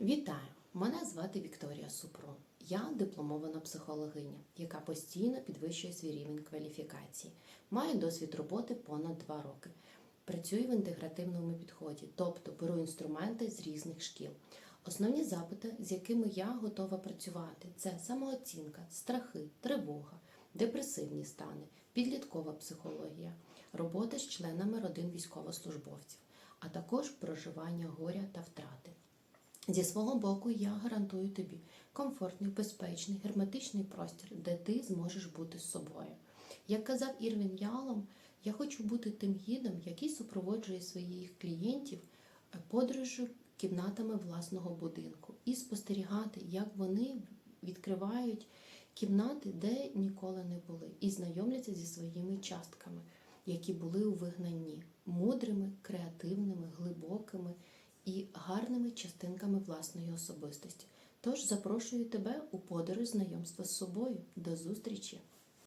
Вітаю! Мене звати Вікторія Супрун. Я дипломована психологиня, яка постійно підвищує свій рівень кваліфікації. Маю досвід роботи понад два роки. Працюю в інтегративному підході, тобто беру інструменти з різних шкіл. Основні запити, з якими я готова працювати, це самооцінка, страхи, тривога, депресивні стани, підліткова психологія, робота з членами родин військовослужбовців, а також проживання горя та втрати. Зі свого боку, я гарантую тобі комфортний, безпечний, герметичний простір, де ти зможеш бути з собою. Як казав Ірвін Ялом, я хочу бути тим гідом, який супроводжує своїх клієнтів е, подорожю кімнатами власного будинку і спостерігати, як вони відкривають кімнати, де ніколи не були, і знайомляться зі своїми частками, які були у вигнанні, мудрими, креативними, глибокими і гарними частинками власної особистості. Тож запрошую тебе у подорож знайомства з собою. До зустрічі!